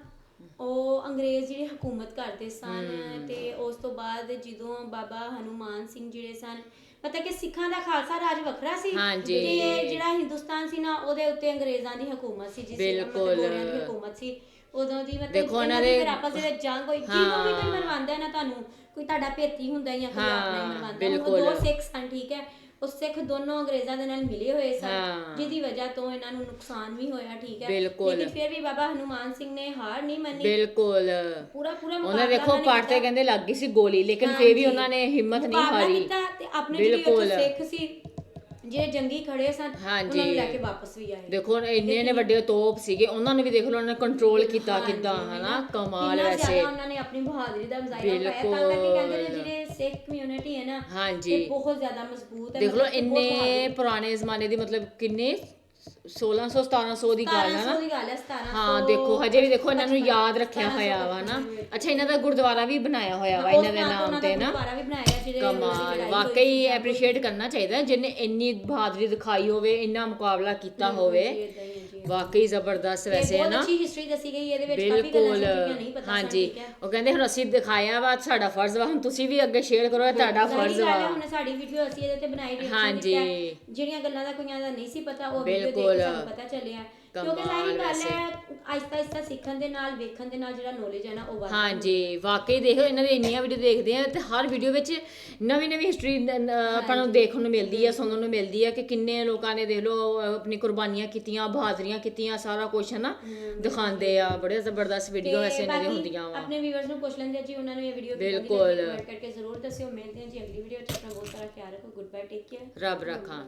ਉਹ ਅੰਗਰੇਜ਼ ਜਿਹੜੇ ਹਕੂਮਤ ਕਰਦੇ ਸਨ ਤੇ ਉਸ ਤੋਂ ਬਾਅਦ ਜਦੋਂ ਬਾਬਾ ਹਨੂਮਾਨ ਸਿੰਘ ਜਿਹੜੇ ਸਨ ਮਤਲਬ ਕਿ ਸਿੱਖਾਂ ਦਾ ਖਾਲਸਾ ਰਾਜ ਵੱਖਰਾ ਸੀ ਹਾਂਜੀ। ਤੇ ਜਿਹੜਾ ਹਿੰਦੁਸਤਾਨ ਸੀ ਨਾ ਉਹਦੇ ਉੱਤੇ ਅੰਗਰੇਜ਼ਾਂ ਦੀ ਹਕੂਮਤ ਸੀ ਜਿਸ ਬਿਲਕੁਲ। ਗੋਰਿਆਂ ਦੀ ਹਕੂਮਤ ਸੀ ਉਦੋਂ ਦੀ ਮਤਲਬ ਦੇਖੋ ਇਹਨਾਂ ਦੀ ਦੇ- ਫਿਰ ਆਪਸ ਦੇ ਵਿੱਚ ਜੰਗ ਹੋਈ ਜਿਹਨੂੰ ਵੀ ਕੋਈ ਮਰਵਾਉਂਦਾ ਹੈ ਨਾ ਤੁਹਾਨੂੰ ਕੋਈ ਤੁਹਾਡਾ ਭੇਤੀ ਹੁੰਦਾ ਜਾਂ ਕੋਈ ਆਪਣਾ ਹੀ ਮਰਵਾਉਂਦਾ ਉਹ। ਦੋ ਸਿੱਖ ਸਨ ਠੀਕ ਹੈ ਉਹ ਸਿੱਖ ਦੋਨੋਂ ਅੰਗਰੇਜ਼ਾਂ ਦੇ ਨਾਲ ਮਿਲੇ ਹੋਏ ਸਨ। ਜਿਹਦੀ ਵਜ੍ਹਾ ਤੋਂ ਇਹਨਾਂ ਨੂੰ ਨੁਕਸਾਨ ਵੀ ਹੋਇਆ ਠੀਕ ਹੈ। ਲੇਕਿਨ ਫਿਰ ਵੀ ਬਾਬਾ ਹਨੂਮਾਨ ਸਿੰਘ ਨੇ ਹਾਰ ਨਹੀਂ ਮੰਨੀ ਬਿਲਕੁਲ ਪੂਰਾ ਪੂਰਾ ਉਹਨਾਂ ਤੇ ਕੀਤਾ। ਕਹਿੰਦੇ ਲੱਗ ਗਈ ਸੀ ਗੋਲੀ ਲੇਕਿਨ ਫਿਰ ਵੀ। ਉਹਨਾਂ ਨੇ ਹਿੰਮਤ ਨਹੀਂ ਹਾਰੀ ਤੇ ਆਪਣੇ ਜਿਹੜੇ। ਉੱਥੇ ਸਿੱਖ ਸੀ ਜਿਹੜੇ ਜੰਗੀ ਖੜੇ ਸਨ। ਉਹਨਾਂ ਨੂੰ ਲੈ ਕੇ ਵਾਪਸ ਵੀ ਆਏ ਦੇਖੋ ਇੰਨੇ ਨੇ ਵੱਡੇ ਤੋਪ ਸੀਗੇ ਉਹਨਾਂ ਨੇ ਵੀ ਦੇਖ ਲਓ ਉਹਨਾਂ ਨੇ ਕੰਟਰੋਲ ਕੀਤਾ ਕਿਦਾਂ ਹਨਾ। ਕਮਾਲ ਵੈਸੇ ਉਹਨਾਂ ਨੇ ਆਪਣੀ ਬਹਾਦਰੀ ਦਾ ਮੁਜ਼ਾਹਰਾ ਪਾਇਆ ਤਾਂ ਕਰਕੇ ਕਹਿੰਦੇ ਨੇ। ਜਿਹੜੇ ਸਿੱਖ ਕਮਿਊਨਿਟੀ ਹੈ ਨਾ। ਇਹ ਬਹੁਤ ਜ਼ਿਆਦਾ ਮਜ਼ਬੂਤ ਹੈ ਦੇਖ ਲਓ ਇੰਨੇ ਪੁਰਾਣੇ ਜ਼ਮਾਨੇ ਦੀ ਮਤਲਬ ਕਿੰਨੇ 1600 1700 ਦੀ ਗੱਲ ਹੈ 1700 ਨਾ ਦੀ ਗੱਲ ਹੈ 1700 ਹਾਂ ਦੇਖੋ ਹਜੇ ਵੀ ਦੇਖੋ ਇਹਨਾਂ ਨੂੰ ਯਾਦ ਰੱਖਿਆ 1700 ਹੋਇਆ ਵਾ ਨਾ। ਅੱਛਾ ਇਹਨਾਂ ਦਾ ਗੁਰਦੁਆਰਾ ਵੀ ਬਣਾਇਆ ਹੋਇਆ ਵਾ ਇਹਨਾਂ ਦੇ ਨਾਮ ਤੇ ਨਾ। ਵੀ ਬਣਾਇਆ ਜਿਹੜੇ ਕਮਾਲ ਵਾਕਈ। ਐਪਰੀਸ਼ੀਏਟ ਕਰਨਾ ਚਾਹੀਦਾ ਜਿਹਨੇ ਇੰਨੀ ਬਹਾਦਰੀ ਦਿਖਾਈ ਹੋਵੇ ਇੰਨਾ ਮੁਕਾਬਲਾ ਕੀਤਾ ਹੋਵੇ। ਵਾਕਈ ਜ਼ਬਰਦਸਤ ਵੈਸੇ ਹੈ ਬਹੁਤ ਨਾ। ਅੱਛੀ ਹਿਸਟਰੀ ਦੱਸੀ ਗਈ ਇਹਦੇ ਵਿੱਚ ਕਾਫੀ ਗੱਲਾਂ ਬਿਲਕੁਲ ਜਿਹੜੀਆਂ ਨਹੀਂ ਪਤਾ ਹਾਂਜੀ ਉਹ ਕਹਿੰਦੇ ਹੁਣ ਅਸੀਂ ਦਿਖਾਇਆ ਵਾ ਸਾਡਾ ਫਰਜ਼ ਵਾ ਹੁਣ ਤੁਸੀਂ ਵੀ ਅੱਗੇ ਸ਼ੇਅਰ ਕਰੋ ਇਹ ਤੁਹਾਡਾ ਫਰਜ਼ ਵਾ। ਹੁਣ ਸਾਡੀ ਵੀਡੀਓ ਅਸੀਂ ਇਹਦੇ ਤੇ ਬਣਾਈ reaction ਹਾਂਜੀ। ਜਿਹੜੀਆਂ ਗੱਲਾਂ ਦਾ ਕੋਈਆਂ ਦਾ ਨਹੀਂ ਸੀ ਪਤਾ ਉਹ ਵੀਡੀਓ ਦੇਖ ਬਿਲਕੁਲ। ਕੇ ਸਾਨੂੰ ਪਤਾ ਚੱਲਿਆ। ਕਿਉਂਕਿ ਕਮਾਲ ਜ਼ਾਹਿਰ ਗੱਲ ਵੈਸੇ। ਹੈ ਆਹਿਸਤਾ ਸਿੱਖਣ ਦੇ ਨਾਲ ਵੇਖਣ ਦੇ ਨਾਲ ਜਿਹੜਾ ਨੌਲੇਜ ਹੈ ਨਾ ਉਹ ਵੱਧਦਾ ਹਾਂਜੀ ਵਾਕਈ ਦੇਖੋ ਇਹਨਾਂ ਦੀ ਇੰਨੀਆਂ ਵੀਡੀਓ ਦੇਖਦੇ ਆ ਤੇ ਹਰ ਵੀਡੀਓ ਵਿੱਚ ਨਵੀਂ ਨਵੀਂ ਹਿਸਟਰੀ ਆਪਾਂ ਨੂੰ ਦੇਖਣ ਨੂੰ ਮਿਲਦੀ ਹੈ ਸੁਣਨ ਨੂੰ ਮਿਲਦੀ ਹੈ ਕਿ ਕਿੰਨੇ ਲੋਕਾਂ ਨੇ ਦੇਖ ਲਓ ਅਹ, ਆਪਣੀ ਕੁਰਬਾਨੀਆਂ ਕੀਤੀਆਂ ਬਹਾਦਰੀਆਂ ਕੀਤੀਆਂ ਸਾਰਾ ਕੁਝ ਹੈ ਨਾ ਦਿਖਾਉਂਦੇ ਆ। ਬੜੇ ਜ਼ਬਰਦਸਤ ਵੀਡੀਓ ਵੈਸੇ ਇਹਨਾਂ ਦੀਆਂ ਬਾਕੀ ਹੁੰਦੀਆਂ ਵਾ। ਆਪਣੇ ਵੀਵਰਸ ਨੂੰ ਪੁੱਛ ਲੈਂਦੇ ਆ ਜੀ ਉਹਨਾਂ ਨੂੰ ਇਹ ਵੀਡੀਓ ਬਿਲਕੁਲ। ਕਰਕੇ ਜ਼ਰੂਰ ਦੱਸਿਓ। ਮਿਲਦੇ ਹਾਂ ਜੀ ਅਗਲੀ ਵੀਡੀਓ 'ਚ ਆਪਣਾ ਬਹੁਤ ਸਾਰਾ ਖਿਆਲ ਰੱਖੋ। ਗੁੱਡ ਬਾਏ ਟੇਕ ਕੇਅਰ ਰੱਬ ਰੱਖਾਂ।